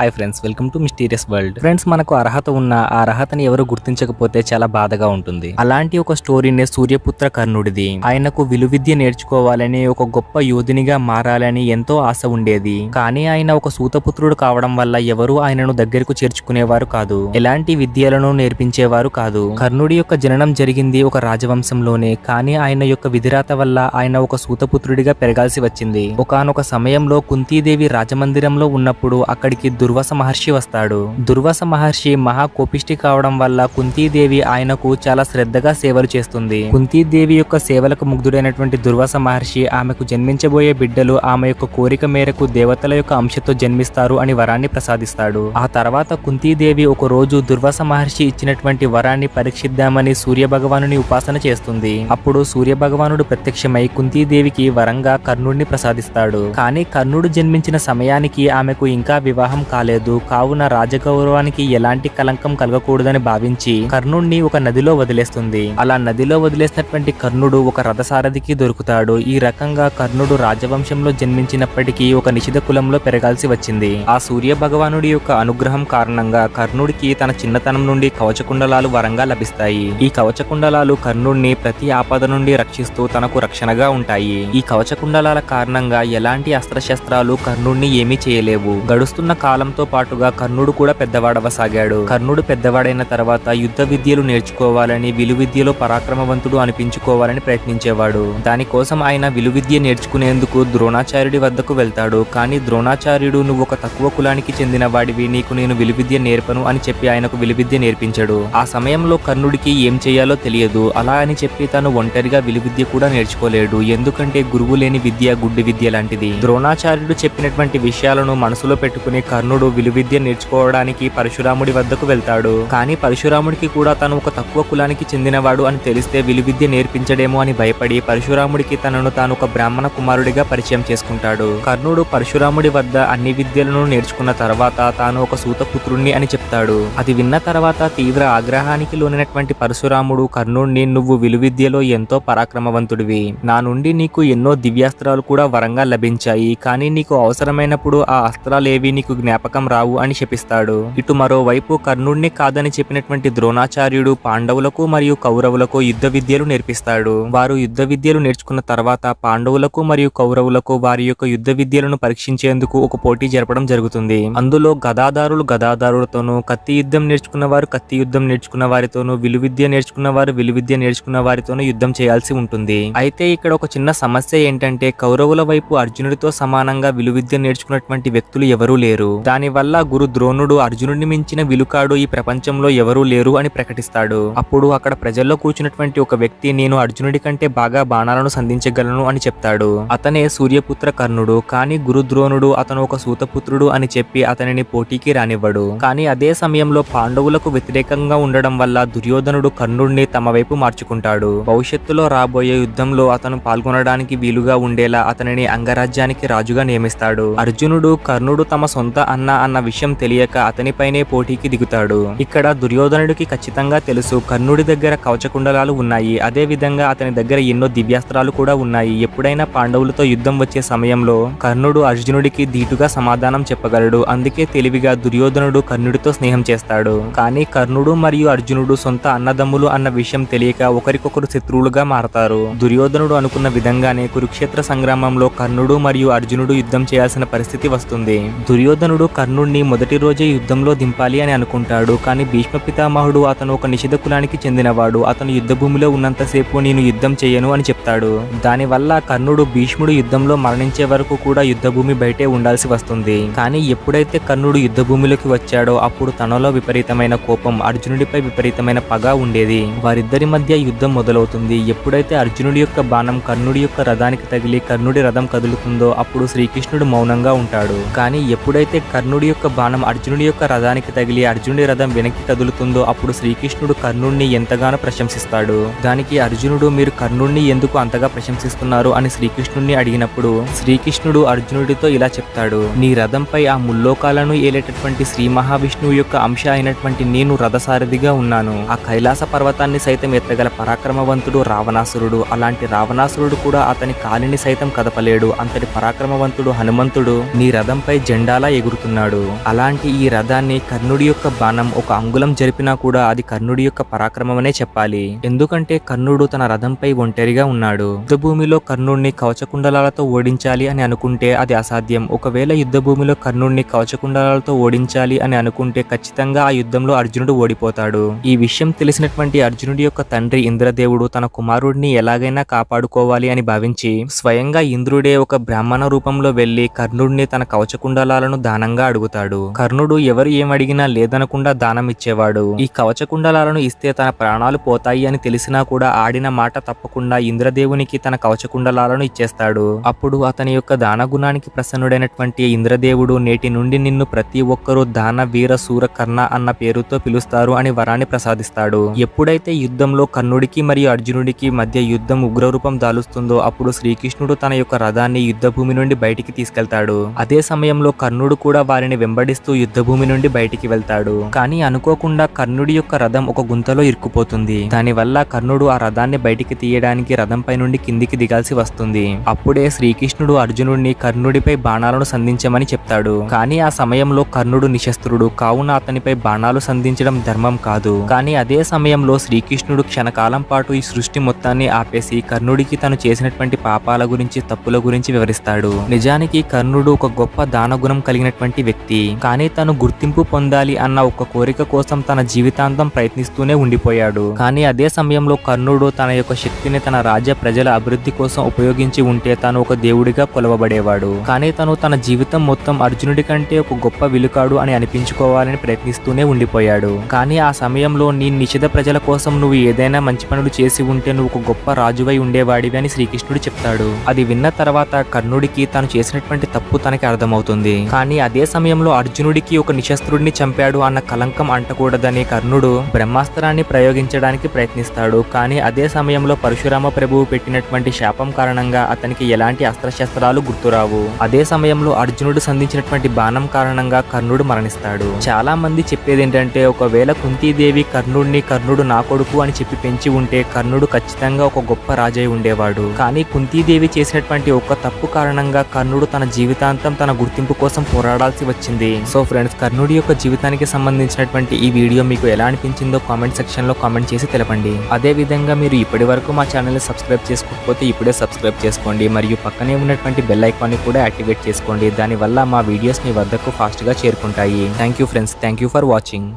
Hi friends welcome to mysterious world friends మనకు అర్హత ఉన్న ఆ అర్హతని ఎవరు గుర్తించకపోతే చాలా బాధగా ఉంటుంది. అలాంటి ఒక స్టోరీనే సూర్యపుత్ర కర్ణుడిది. ఆయనకు విలువిద్య నేర్చుకోవాలని ఒక గొప్ప యోధినిగా మారాలని ఎంతో ఆశ ఉండేది. కానీ ఆయన ఒక సూతపుత్రుడు కావడం వల్ల ఎవరు ఆయనను దగ్గరకు చేర్చుకునేవారు కాదు. ఎలాంటి విద్యలను నేర్పించేవారు కాదు. కర్ణుడి యొక్క జననం జరిగింది ఒక రాజవంశంలోనే. కానీ ఆయన యొక్క విధిరాత వల్ల ఆయన ఒక సూతపుత్రుడిగా పెరగాల్సి వచ్చింది. ఒకానొక సమయంలో కుంతీదేవి రాజమందిరంలో ఉన్నప్పుడు అక్కడికి దుర్వాస మహర్షి వస్తాడు. దుర్వాస మహర్షి మహా కోపిష్టి కావడం వల్ల కుంతీదేవి ఆయనకు చాలా శ్రద్ధగా సేవలు చేస్తుంది. కుంతీదేవి యొక్క సేవలకు ముగ్ధుడైనటువంటి దుర్వాస మహర్షి ఆమెకు జన్మించబోయే బిడ్డలు ఆమె యొక్క కోరిక మేరకు దేవతల యొక్క అంశతో జన్మిస్తారు అని వరాన్ని ప్రసాదిస్తాడు. ఆ తర్వాత కుంతీదేవి ఒక రోజు దుర్వాస మహర్షి ఇచ్చినటువంటి వరాన్ని పరీక్షిద్దామని సూర్య భగవానుని ఉపాసన చేస్తుంది. అప్పుడు సూర్య భగవానుడు ప్రత్యక్షమై కుంతీదేవికి వరంగా కర్ణుడిని ప్రసాదిస్తాడు. కానీ కర్ణుడు జన్మించిన సమయానికి ఆమెకు ఇంకా వివాహం కాలేదు కావున రాజగౌరవానికి ఎలాంటి కలంకం కలగకూడదని భావించి కర్ణుడిని ఒక నదిలో వదిలేస్తుంది. అలా నదిలో వదిలేసినటువంటి కర్ణుడు ఒక రథసారథికి దొరుకుతాడు. ఈ రకంగా కర్ణుడు రాజవంశంలో జన్మించినప్పటికీ ఒక నిషిధ కులంలో పెరగాల్సి వచ్చింది. ఆ సూర్య భగవానుడి యొక్క అనుగ్రహం కారణంగా కర్ణుడికి తన చిన్నతనం నుండి కవచకుండలాలు వరంగా లభిస్తాయి. ఈ కవచకుండలాలు కర్ణుడిని ప్రతి ఆపద నుండి రక్షిస్తూ తనకు రక్షణగా ఉంటాయి. ఈ కవచకుండలాల కారణంగా ఎలాంటి అస్త్రశస్త్రాలు కర్ణుడిని ఏమీ చేయలేవు. గడుస్తున్న కాలం కాలంతో పాటుగా కర్ణుడు కూడా పెద్దవాడవసాగాడు. కర్ణుడు పెద్దవాడైన తర్వాత యుద్ధ విద్యలు నేర్చుకోవాలని విలువిద్యలో పరాక్రమవంతుడు అనిపించుకోవాలని ప్రయత్నించేవాడు. దానికోసం ఆయన విలువిద్య నేర్చుకునేందుకు ద్రోణాచార్యుడి వద్దకు వెళ్తాడు. కానీ ద్రోణాచార్యుడు నువ్వు ఒక తక్కువ కులానికి చెందిన వాడివి నీకు నేను విలువిద్య నేర్పను అని చెప్పి ఆయనకు విలువిద్య నేర్పించాడు. ఆ సమయంలో కర్ణుడికి ఏం చేయాలో తెలియదు. అలా అని చెప్పి తను ఒంటరిగా విలువిద్య కూడా నేర్చుకోలేడు. ఎందుకంటే గురువు లేని విద్య గుడ్డి విద్య లాంటిది. ద్రోణాచార్యుడు చెప్పినటువంటి విషయాలను మనసులో పెట్టుకుని కర్ణుడు కర్ణుడు విలువిద్య నేర్చుకోవడానికి పరశురాముడి వద్దకు వెళ్తాడు. కానీ పరశురాముడికి కూడా తను ఒక తక్కువ కులానికి చెందినవాడు అని తెలిస్తే విలువిద్య నేర్పించడేమో అని భయపడి పరశురాముడికి తనను తాను ఒక బ్రాహ్మణ కుమారుడిగా పరిచయం చేసుకుంటాడు. కర్ణుడు పరశురాముడి వద్ద అన్ని విద్యలను నేర్చుకున్న తర్వాత తాను ఒక సూతపుత్రుణ్ణి అని చెప్తాడు. అది విన్న తర్వాత తీవ్ర ఆగ్రహానికి లోనినటువంటి పరశురాముడు కర్ణుడిని నువ్వు విలువిద్యలో ఎంతో పరాక్రమవంతుడివి. నా నుండి నీకు ఎన్నో దివ్యాస్త్రాలు కూడా వరంగా లభించాయి. కానీ నీకు అవసరమైనప్పుడు ఆ అస్త్రాలేవి నీకు జ్ఞాపకం రావు అని శపిస్తాడు ఇటు మరోవైపు కర్ణుడిని కాదని చెప్పినటువంటి ద్రోణాచార్యుడు పాండవులకు మరియు కౌరవులకు యుద్ధ విద్యలు నేర్పిస్తాడు. వారు యుద్ధ విద్యలు నేర్చుకున్న తర్వాత పాండవులకు మరియు కౌరవులకు వారి యొక్క యుద్ధ విద్యలను పరీక్షించేందుకు ఒక పోటీ జరపడం జరుగుతుంది. అందులో గదాదారులు గదాదారులతోనూ కత్తి యుద్ధం నేర్చుకున్న వారు కత్తి యుద్ధం నేర్చుకున్న వారితోనూ విలువిద్య నేర్చుకున్న వారు విలువిద్య నేర్చుకున్న వారితోనూ యుద్ధం చేయాల్సి ఉంటుంది. అయితే ఇక్కడ ఒక చిన్న సమస్య ఏంటంటే కౌరవుల వైపు అర్జునుడితో సమానంగా విలువిద్య నేర్చుకున్నటువంటి వ్యక్తులు ఎవరూ లేరు. దానివల్ల గురు ద్రోణుడు అర్జునుడిని మించిన విలుకాడు ఈ ప్రపంచంలో ఎవరూ లేరు అని ప్రకటిస్తాడు. అప్పుడు అక్కడ ప్రజల్లో కూర్చున్నటువంటి ఒక వ్యక్తి నేను అర్జునుడి కంటే బాగా బాణాలను సంధించగలను అని చెప్తాడు. అతనే సూర్యపుత్ర కర్ణుడు కానీ గురు ద్రోణుడు అతను ఒక సూతపుత్రుడు అని చెప్పి అతనిని పోటీకి రానివ్వడు. కానీ అదే సమయంలో పాండవులకు వ్యతిరేకంగా ఉండడం వల్ల దుర్యోధనుడు కర్ణుడిని తమ వైపు మార్చుకుంటాడు. భవిష్యత్తులో రాబోయే యుద్ధంలో అతను పాల్గొనడానికి వీలుగా ఉండేలా అతనిని అంగరాజ్యానికి రాజుగా నియమిస్తాడు. అర్జునుడు కర్ణుడు తమ సొంత అన్న అన్న విషయం తెలియక అతనిపైనే పోటీకి దిగుతాడు. ఇక్కడ దుర్యోధనుడికి ఖచ్చితంగా తెలుసు కర్ణుడి దగ్గర కవచకుండలాలు ఉన్నాయి. అదే విధంగా అతని దగ్గర ఎన్నో దివ్యాస్త్రాలు కూడా ఉన్నాయి. ఎప్పుడైనా పాండవులతో యుద్ధం వచ్చే సమయంలో కర్ణుడు అర్జునుడికి ధీటుగా సమాధానం చెప్పగలడు. అందుకే తెలివిగా దుర్యోధనుడు కర్ణుడితో స్నేహం చేస్తాడు. కానీ కర్ణుడు మరియు అర్జునుడు సొంత అన్నదమ్ములు అన్న విషయం తెలియక ఒకరికొకరు శత్రువులుగా మారతారు. దుర్యోధనుడు అనుకున్న విధంగానే కురుక్షేత్ర సంగ్రామంలో కర్ణుడు మరియు అర్జునుడు యుద్ధం చేయాల్సిన పరిస్థితి వస్తుంది. దుర్యోధనుడు కర్ణుడిని మొదటి రోజే యుద్ధంలో దింపాలి అని అనుకుంటాడు. కానీ భీష్మ పితామహుడు అతను ఒక నిషిధ కులానికి చెందినవాడు. అతను యుద్ధ భూమిలో ఉన్నంతసేపు నేను యుద్ధం చేయను అని చెప్తాడు. దానివల్ల కర్ణుడు భీష్ముడు యుద్ధంలో మరణించే వరకు కూడా యుద్ధ భూమి బయటే ఉండాల్సి వస్తుంది. కానీ ఎప్పుడైతే కర్ణుడు యుద్ధ భూమిలోకి వచ్చాడో అప్పుడు తనలో విపరీతమైన కోపం అర్జునుడిపై విపరీతమైన పగ ఉండేది. వారిద్దరి మధ్య యుద్ధం మొదలవుతుంది. ఎప్పుడైతే అర్జునుడి యొక్క బాణం కర్ణుడి యొక్క రథానికి తగిలి కర్ణుడి రథం కదులుతుందో అప్పుడు శ్రీకృష్ణుడు మౌనంగా ఉంటాడు. కానీ ఎప్పుడైతే కర్ణుడి యొక్క బాణం అర్జునుడి యొక్క రథానికి తగిలి అర్జునుడి రథం వెనక్కి కదులుతుందో అప్పుడు శ్రీకృష్ణుడు కర్ణుడిని ఎంతగానో ప్రశంసిస్తాడు. దానికి అర్జునుడు మీరు కర్ణుడిని ఎందుకు అంతగా ప్రశంసిస్తున్నారు? అని శ్రీకృష్ణుడిని అడిగినప్పుడు శ్రీకృష్ణుడు అర్జునుడితో ఇలా చెప్తాడు నీ రథంపై ఆ ముల్లోకాలను ఏలేటటువంటి శ్రీ మహావిష్ణువు యొక్క అంశ అయినటువంటి నేను రథసారథిగా ఉన్నాను. ఆ కైలాస పర్వతాన్ని సైతం ఎత్తగల పరాక్రమవంతుడు రావణాసురుడు. అలాంటి రావణాసురుడు కూడా అతని కాలిని సైతం కదపలేడు. అంతటి పరాక్రమవంతుడు హనుమంతుడు. నీ రథంపై జెండాలా ఎగురుతుంది. వెళ్తున్నాడు అలాంటి ఈ రథాన్ని కర్ణుడి యొక్క బాణం ఒక అంగుళం జరిపినా కూడా అది కర్ణుడి యొక్క పరాక్రమమనే చెప్పాలి. ఎందుకంటే కర్ణుడు తన రథంపై ఒంటరిగా ఉన్నాడు. యుద్ధ భూమిలో కర్ణుడిని కవచకుండలాలతో ఓడించాలి అని అనుకుంటే అది అసాధ్యం. ఒకవేళ యుద్ధ భూమిలో కర్ణుడిని కవచకుండలాలతో ఓడించాలి అని అనుకుంటే ఖచ్చితంగా ఆ యుద్ధంలో అర్జునుడు ఓడిపోతాడు. ఈ విషయం తెలిసినటువంటి అర్జునుడి యొక్క తండ్రి ఇంద్రదేవుడు తన కుమారుడిని ఎలాగైనా కాపాడుకోవాలి అని భావించి స్వయంగా ఇంద్రుడే ఒక బ్రాహ్మణ రూపంలో వెళ్ళి కర్ణుడిని తన కవచకుండలాలను దానంగా అడుగుతాడు. కర్ణుడు ఎవరు ఏం అడిగినా లేదనకుండా దానం ఇచ్చేవాడు ఈ కవచకుండలాలను ఇస్తే తన ప్రాణాలు పోతాయి అని తెలిసినా కూడా ఆడిన మాట తప్పకుండా ఇంద్రదేవునికి తన కవచకుండలాలను ఇచ్చేస్తాడు. అప్పుడు అతని యొక్క దాన గుణానికి ప్రసన్నుడైనటువంటి ఇంద్రదేవుడు నేటి నుండి నిన్ను ప్రతి ఒక్కరూ దాన వీర సూర కర్ణ అన్న పేరుతో పిలుస్తారు అని వరాన్ని ప్రసాదిస్తాడు. ఎప్పుడైతే యుద్ధంలో కర్ణుడికి మరియు అర్జునుడికి మధ్య యుద్ధం ఉగ్రరూపం దాలుస్తుందో అప్పుడు శ్రీకృష్ణుడు తన యొక్క రథాన్ని యుద్ధభూమి నుండి బయటికి తీసుకెళ్తాడు. అదే సమయంలో కర్ణుడు కూడా వారిని వెంబడిస్తూ యుద్ధభూమి నుండి బయటికి వెళ్తాడు. కానీ అనుకోకుండా కర్ణుడి యొక్క రథం ఒక గుంతలో ఇరుక్కుపోతుంది. దానివల్ల కర్ణుడు ఆ రథాన్ని బయటికి తీయడానికి రథంపై నుండి కిందికి దిగాల్సి వస్తుంది. అప్పుడే శ్రీకృష్ణుడు అర్జునుడిని కర్ణుడిపై బాణాలను సంధించమని చెప్తాడు. కానీ ఆ సమయంలో కర్ణుడు నిశస్త్రుడు. కావున అతనిపై బాణాలు సంధించడం ధర్మం కాదు. కానీ అదే సమయంలో శ్రీకృష్ణుడు క్షణకాలం పాటు ఈ సృష్టి మొత్తాన్ని ఆపేసి కర్ణుడికి తను చేసినటువంటి పాపాల గురించి తప్పుల గురించి వివరిస్తాడు. నిజానికి కర్ణుడు ఒక గొప్ప దానగుణం కలిగినటువంటి వ్యక్తి. కానీ తను గుర్తింపు పొందాలి అన్న ఒక కోరిక కోసం తన జీవితాంతం ప్రయత్నిస్తూనే ఉండిపోయాడు. కానీ అదే సమయంలో కర్ణుడు తన యొక్క శక్తిని తన రాజ్య ప్రజల అభివృద్ధి కోసం ఉపయోగించి ఉంటే తను ఒక దేవుడిగా కొలవబడేవాడు. కానీ తను తన జీవితం మొత్తం అర్జునుడి కంటే ఒక గొప్ప విలుకాడు అని అనిపించుకోవాలని ప్రయత్నిస్తూనే ఉండిపోయాడు. కానీ ఆ సమయంలో నీ నిషిధ ప్రజల కోసం నువ్వు ఏదైనా మంచి పనులు చేసి ఉంటే నువ్వు ఒక గొప్ప రాజువై ఉండేవాడివి అని శ్రీకృష్ణుడు చెప్తాడు. అది విన్న తర్వాత కర్ణుడికి తాను చేసినటువంటి తప్పు తనకి అర్థమవుతుంది. కానీ అదే అదే సమయంలో అర్జునుడికి ఒక నిశస్త్రుడిని చంపాడు అన్న కలంకం అంటకూడదని కర్ణుడు బ్రహ్మాస్త్రాన్ని ప్రయోగించడానికి ప్రయత్నిస్తాడు. కానీ అదే సమయంలో పరశురామ ప్రభువు పెట్టినటువంటి శాపం కారణంగా అతనికి ఎలాంటి అస్త్రశస్త్రాలు గుర్తురావు. అదే సమయంలో అర్జునుడు సంధించినటువంటి బాణం కారణంగా కర్ణుడు మరణిస్తాడు. చాలా మంది చెప్పేది ఏంటంటే ఒకవేళ కుంతీదేవి కర్ణుడిని కర్ణుడు నా కొడుకు అని చెప్పి పెంచి ఉంటే కర్ణుడు ఖచ్చితంగా ఒక గొప్ప రాజై ఉండేవాడు. కానీ కుంతీదేవి చేసినటువంటి ఒక తప్పు కారణంగా కర్ణుడు తన జీవితాంతం తన గుర్తింపు కోసం పోరాడాల్సి వచ్చింది. సో ఫ్రెండ్స్ కర్ణుడి యొక్క జీవితానికి సంబంధించినటువంటి ఈ వీడియో మీకు ఎలా అనిపించిందో కామెంట్ సెక్షన్లో కామెంట్ చేసి తెలపండి. అదే విధంగా మీరు ఇప్పటి వరకు మా ఛానల్ని సబ్స్క్రైబ్ చేసుకోకపోతే ఇప్పుడే సబ్స్క్రైబ్ చేసుకోండి. మరియు పక్కనే ఉన్నటువంటి బెల్ ఐకాన్ని కూడా యాక్టివేట్ చేసుకోండి. దానివల్ల మా వీడియోస్ మీ వద్దకు ఫాస్ట్గా చేరుకుంటాయి. Thank you friends. Thank you for watching.